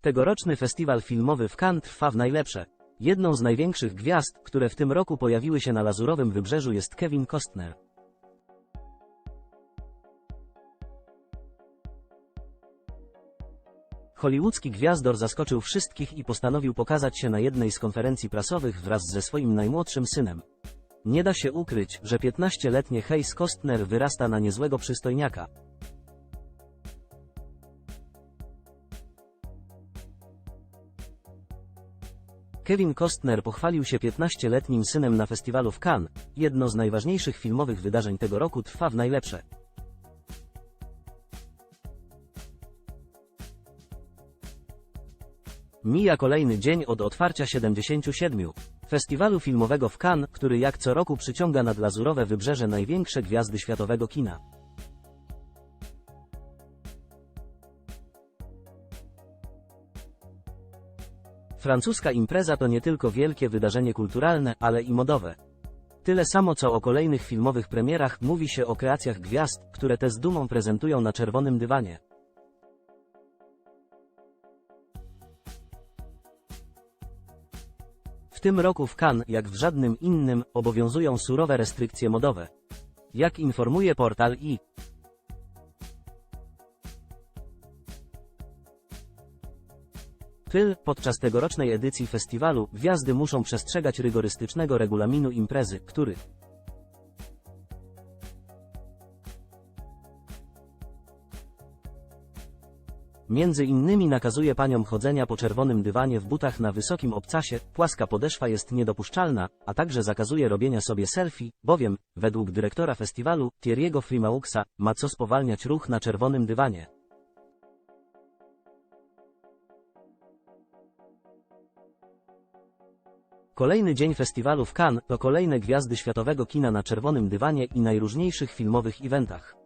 Tegoroczny festiwal filmowy w Cannes trwa w najlepsze. Jedną z największych gwiazd, które w tym roku pojawiły się na Lazurowym Wybrzeżu jest Kevin Costner. Hollywoodzki gwiazdor zaskoczył wszystkich i postanowił pokazać się na jednej z konferencji prasowych wraz ze swoim najmłodszym synem. Nie da się ukryć, że 15-letnie Hayes Costner wyrasta na niezłego przystojniaka. Kevin Costner pochwalił się 15-letnim synem na festiwalu w Cannes. Jedno z najważniejszych filmowych wydarzeń tego roku trwa w najlepsze. Mija kolejny dzień od otwarcia 77. Festiwalu filmowego w Cannes, który jak co roku przyciąga nad lazurowe wybrzeże największe gwiazdy światowego kina. Francuska impreza to nie tylko wielkie wydarzenie kulturalne, ale i modowe. Tyle samo co o kolejnych filmowych premierach mówi się o kreacjach gwiazd, które te z dumą prezentują na czerwonym dywanie. W tym roku w Cannes, jak w żadnym innym, obowiązują surowe restrykcje modowe. Jak informuje portal i Tyl, podczas tegorocznej edycji festiwalu, gwiazdy muszą przestrzegać rygorystycznego regulaminu imprezy, który Między innymi nakazuje paniom chodzenia po czerwonym dywanie w butach na wysokim obcasie, płaska podeszwa jest niedopuszczalna, a także zakazuje robienia sobie selfie, bowiem, według dyrektora festiwalu, Thierry'ego Frimauxa, ma co spowalniać ruch na czerwonym dywanie. Kolejny dzień festiwalu w Cannes to kolejne gwiazdy światowego kina na czerwonym dywanie i najróżniejszych filmowych eventach.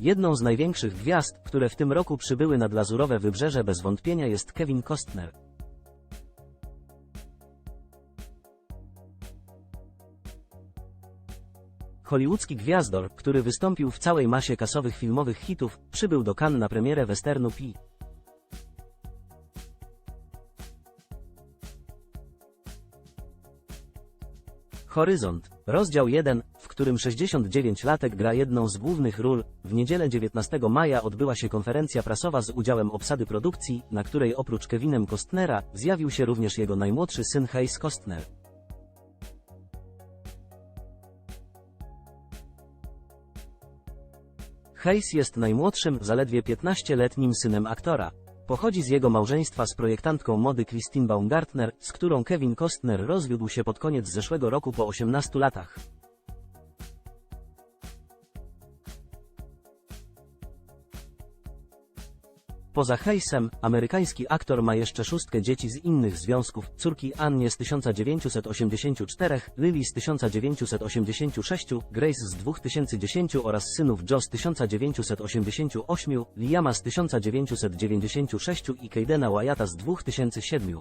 Jedną z największych gwiazd, które w tym roku przybyły nad lazurowe wybrzeże bez wątpienia jest Kevin Costner. Hollywoodzki gwiazdor, który wystąpił w całej masie kasowych filmowych hitów, przybył do Cannes na premierę westernu Pi. Horyzont. Rozdział 1, w którym 69-latek gra jedną z głównych ról. W niedzielę 19 maja odbyła się konferencja prasowa z udziałem obsady produkcji, na której oprócz Kevinem Costnera, zjawił się również jego najmłodszy syn Hayes Costner. Hayes jest najmłodszym, zaledwie 15-letnim synem aktora. Pochodzi z jego małżeństwa z projektantką mody Christine Baumgartner, z którą Kevin Costner rozwiódł się pod koniec zeszłego roku po 18 latach. Poza Hayesem, amerykański aktor ma jeszcze szóstkę dzieci z innych związków, córki Annie z 1984, Lily z 1986, Grace z 2010 oraz synów Joe z 1988, Liama z 1996 i Kaidena Wyatta z 2007.